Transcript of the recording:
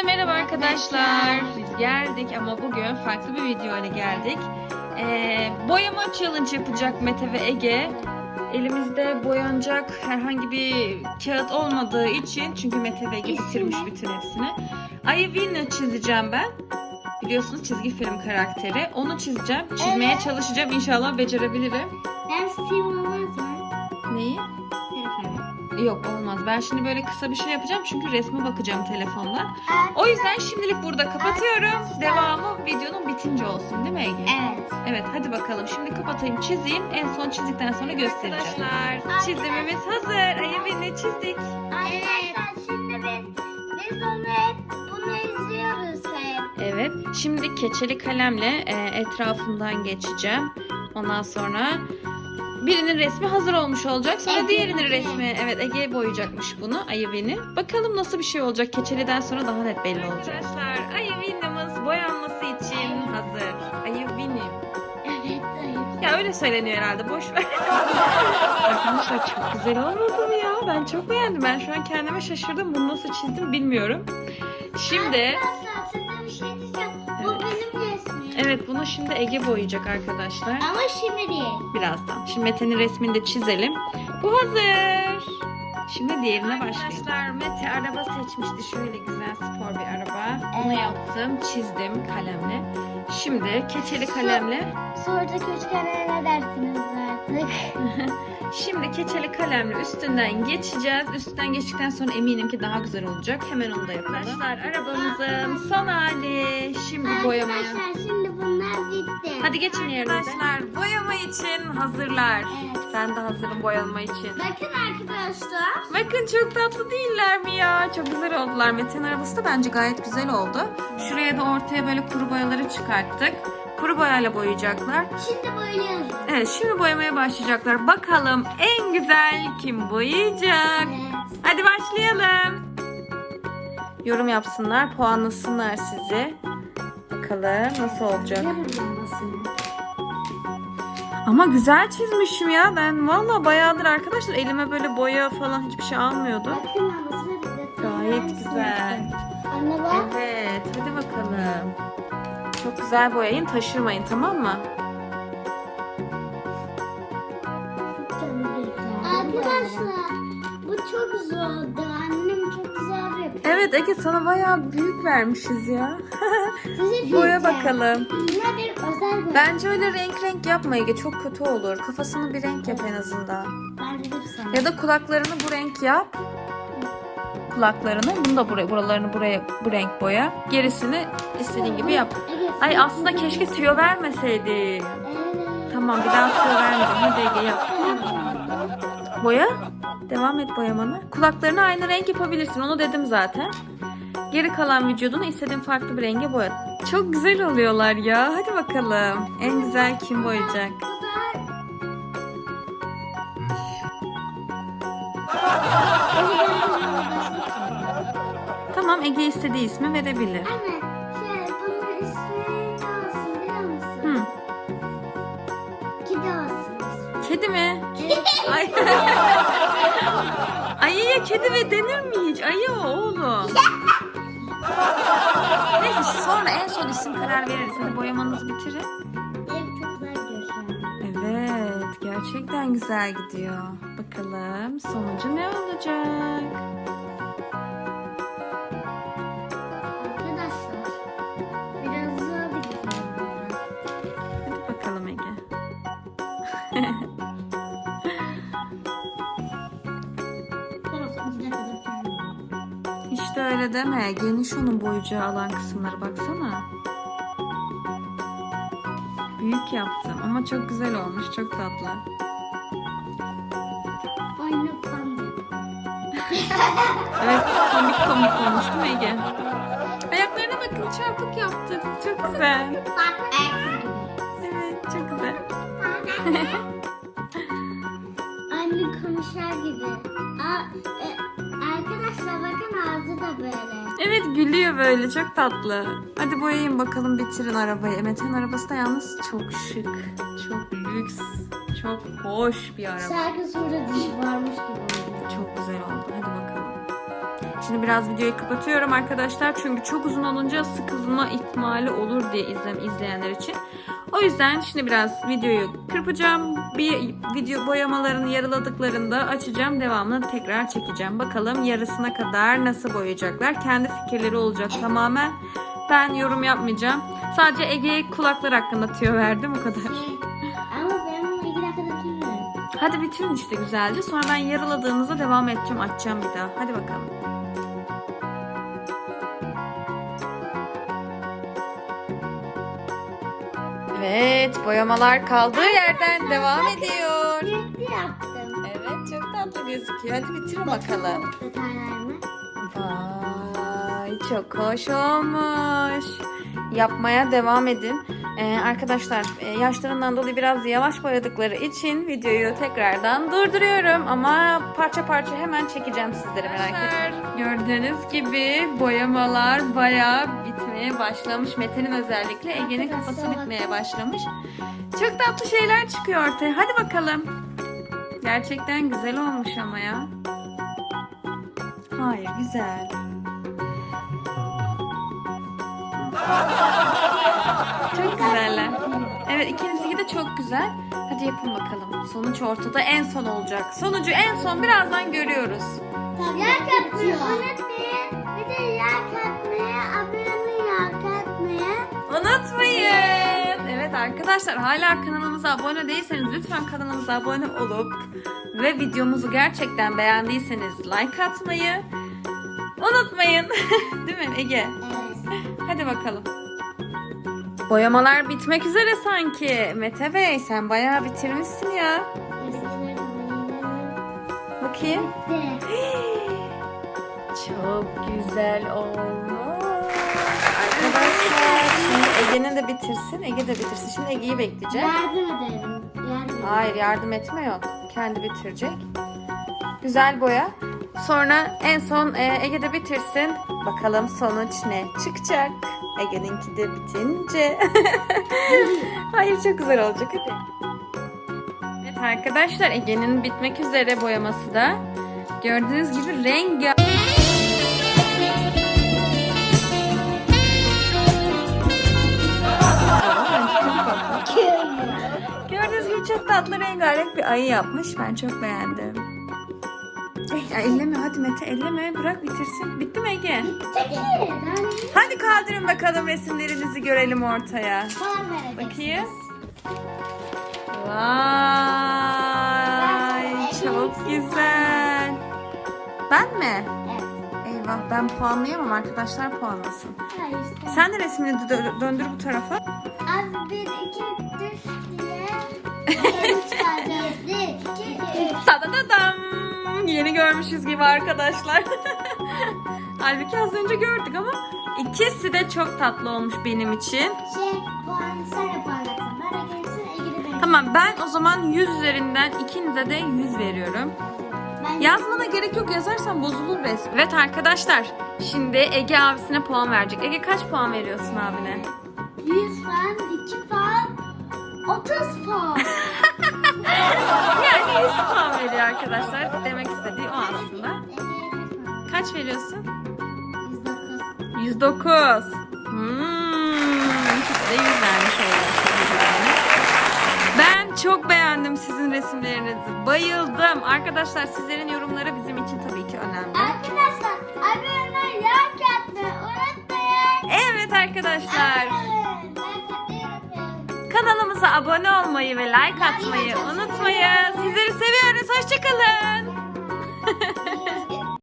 Hepinize merhaba arkadaşlar. Biz geldik ama bugün farklı bir video ile geldik. Ee, boyama challenge yapacak Mete ve Ege. Elimizde boyanacak herhangi bir kağıt olmadığı için çünkü Mete ve Ege bitirmiş bütün hepsini. Winnie çizeceğim ben. Biliyorsunuz çizgi film karakteri. Onu çizeceğim. Çizmeye çalışacağım. İnşallah becerebilirim. Ben Steve olmaz mı? Neyi? Yok olmaz. Ben şimdi böyle kısa bir şey yapacağım çünkü resme bakacağım telefonda. O yüzden şimdilik burada kapatıyorum. Devamı videonun bitince olsun değil mi Ege? Evet. Evet hadi bakalım. Şimdi kapatayım çizeyim. En son çizdikten sonra göstereceğim. Arkadaşlar çizimimiz hazır. Ayı çizdik. Arkadaşlar şimdi biz, biz onu hep bunu izliyoruz hep. Evet. Şimdi keçeli kalemle e, etrafından geçeceğim. Ondan sonra birinin resmi hazır olmuş olacak. Sonra Ege, diğerinin resmi evet Ege boyayacakmış bunu Ayı Beni. Bakalım nasıl bir şey olacak. Keçeliden sonra daha net belli olacak. Arkadaşlar Ayı Beni'miz boyanması için hazır. Ayı Beni. Evet hayır. Ya öyle söyleniyor herhalde. Boş ver. Arkadaşlar çok güzel olmadı mı ya? Ben çok beğendim. Ben şu an kendime şaşırdım. Bunu nasıl çizdim bilmiyorum. Şimdi Arkadaşlar size bir şey diyeceğim. Bu benim resmim. Evet bunu şimdi Ege boyayacak arkadaşlar. Ama şimdi değil. birazdan. Şimdi Mete'nin resmini de çizelim. Bu hazır. Şimdi diğerine başlayalım. Arkadaşlar Mete araba seçmişti. Şöyle güzel spor bir araba. Evet. yaptım. Çizdim kalemle. Şimdi keçeli kalemle. Sonraki üç kere ne dersiniz artık? Şimdi keçeli kalemle üstünden geçeceğiz. Üstünden geçtikten sonra eminim ki daha güzel olacak. Hemen onu da yapalım. Arkadaşlar arabamızın son hali. Şimdi boyamaya. Arkadaşlar şimdi bitti. Hadi geçin yerinize. Arkadaşlar boyama için hazırlar. Evet. Ben de hazırım boyanma için. Bakın arkadaşlar. Bakın çok tatlı değiller mi ya? Çok güzel oldular. Mete'nin arabası da bence gayet güzel oldu. Şuraya da ortaya böyle kuru boyaları çıkarttık. Kuru boyayla boyayacaklar. Şimdi boyuyoruz. Evet şimdi boyamaya başlayacaklar. Bakalım en güzel kim boyayacak? Evet. Hadi başlayalım. Yorum yapsınlar, puanlasınlar sizi. Bakalım nasıl olacak. Ama güzel çizmişim ya. Ben valla bayağıdır arkadaşlar elime böyle boya falan hiçbir şey almıyordum. Gayet güzel. Anne bak. Evet, hadi bakalım. Çok güzel boyayın, taşırmayın tamam mı? Arkadaşlar bu çok zordu. Evet Ege sana bayağı büyük vermişiz ya. Size Boya bakalım. Özel. Bence öyle renk renk yapma Ege çok kötü olur. Kafasını bir renk yap en azından. Ben dedim sana. Ya da kulaklarını bu renk yap. Kulaklarını, bunu da buraya, buralarını buraya bu renk boya. Gerisini istediğin gibi yap. Evet, Ay sen- aslında keşke tüyo vermeseydi. Evet. Tamam bir daha tüyo vermeyeceğim. Hadi Ege yap. Boya. Devam et boyamana. Kulaklarını aynı renk yapabilirsin. Onu dedim zaten. Geri kalan vücudunu istediğin farklı bir renge boya. Çok güzel oluyorlar ya. Hadi bakalım. En güzel kim boyayacak? Tamam Ege istediği ismi verebilir. Anne, şey, bunun ismi ne olsun biliyor musun? Hı. Kedi olsun. Kedi mi? Ay. Ayıya kedi ve denir mi hiç? Ayı o oğlum. Neyse sonra en son isim karar veririz. Hadi boyamanızı bitirin. Evet, gerçekten güzel gidiyor. Bakalım sonucu ne olacak? Öyle deme. Geniş onun boyayacağı alan kısımları baksana. Büyük yaptım ama çok güzel olmuş, çok tatlı. Aynı. Evet, komik komik olmuş değil mi Ege? Ayaklarına bakın, çarpık yaptı. Çok güzel. Evet, çok güzel. Anne konuşar gibi. Aa, e, böyle. Evet gülüyor böyle çok tatlı. Hadi boyayın bakalım bitirin arabayı. Mete'nin arabası da yalnız çok şık. Çok lüks. Çok hoş bir araba. Şarkı sonra diş varmış gibi. Çok güzel oldu. Hadi bakalım. Şimdi biraz videoyu kapatıyorum arkadaşlar. Çünkü çok uzun olunca sıkılma ihtimali olur diye izlem izleyenler için. O yüzden şimdi biraz videoyu kırpacağım. Bir video boyamalarını yarıladıklarında açacağım. Devamını tekrar çekeceğim. Bakalım yarısına kadar nasıl boyayacaklar. Kendi fikirleri olacak tamamen. Ben yorum yapmayacağım. Sadece Ege'ye kulaklar hakkında tüyo verdim o kadar. Şey, ama ben bunu bitiririm. Hadi bitirin işte güzelce. Sonra ben yarıladığınızda devam edeceğim. Açacağım bir daha. Hadi bakalım. Evet, boyamalar kaldığı yerden devam ediyor. Sürekli yaptım. Evet, çok tatlı gözüküyor. Hadi bitirin bakalım. Vay, çok hoş olmuş. Yapmaya devam edin. Ee, arkadaşlar e, yaşlarından dolayı biraz yavaş boyadıkları için videoyu tekrardan durduruyorum ama parça parça hemen çekeceğim sizlere merak etmeyin. Gördüğünüz gibi boyamalar bayağı bitmeye başlamış. Mete'nin özellikle Ege'nin kafası bitmeye başlamış. Çok tatlı şeyler çıkıyor ortaya. Hadi bakalım. Gerçekten güzel olmuş ama ya. Hayır güzel. Çok güzeller. Evet ikinizinki de çok güzel. Hadi yapın bakalım. Sonuç ortada en son olacak. Sonucu en son birazdan görüyoruz. Yer katmayı unutmayın. Bir de yer katmayı, abone yer katmayı. Unutmayın. Evet arkadaşlar hala kanalımıza abone değilseniz lütfen kanalımıza abone olup ve videomuzu gerçekten beğendiyseniz like atmayı unutmayın. Değil mi Ege? Evet. Hadi bakalım. Boyamalar bitmek üzere sanki. Mete Bey sen bayağı bitirmişsin ya. Bakayım. Çok güzel olmuş. Arkadaşlar şimdi Ege'nin de bitirsin. Ege de bitirsin. Şimdi Ege'yi bekleyeceğiz. Yardım ederim. Hayır yardım etme yok. Kendi bitirecek. Güzel boya. Sonra en son e, Ege de bitirsin. Bakalım sonuç ne çıkacak. Ege'ninki de bitince. Hayır çok güzel olacak hadi. Arkadaşlar Ege'nin bitmek üzere boyaması da. Gördüğünüz gibi renk Gördüğünüz gibi çok tatlı rengarenk bir ayı yapmış. Ben çok beğendim. Ya elleme hadi Mete elleme bırak bitirsin. Bitti mi Ege? Hadi kaldırın bakalım resimlerinizi görelim ortaya. Bakayım. Vay çok güzel. Ben mi? Evet. Eyvah ben puanlayamam arkadaşlar puanlasın. Hayır. Sen de resmini dö- döndür bu tarafa. Az bir iki düş diye. Bir, iki, üç. Tadadadam. Yeni görmüşüz gibi arkadaşlar. Halbuki az önce gördük ama ikisi de çok tatlı olmuş benim için. Şey, puan sen yaparlarsın. Tamam ben o zaman 100 üzerinden ikinize de 100 veriyorum. Ben Yazmana gerek yok yazarsan bozulur resmi. Evet arkadaşlar şimdi Ege abisine puan verecek. Ege kaç puan veriyorsun abine? 100 puan, 2 puan, 30 puan. Yani 100 puan veriyor arkadaşlar. Demek istediği o aslında. Kaç veriyorsun? 109. 109. Hmm, ikisi de 100 vermiş oluyor. Çok beğendim sizin resimlerinizi. Bayıldım. Arkadaşlar sizlerin yorumları bizim için tabii ki önemli. Arkadaşlar, abone like atmayı unutmayın. Evet arkadaşlar. Kanalımıza abone olmayı ve like atmayı unutmayın. Sizleri seviyoruz. Hoşçakalın.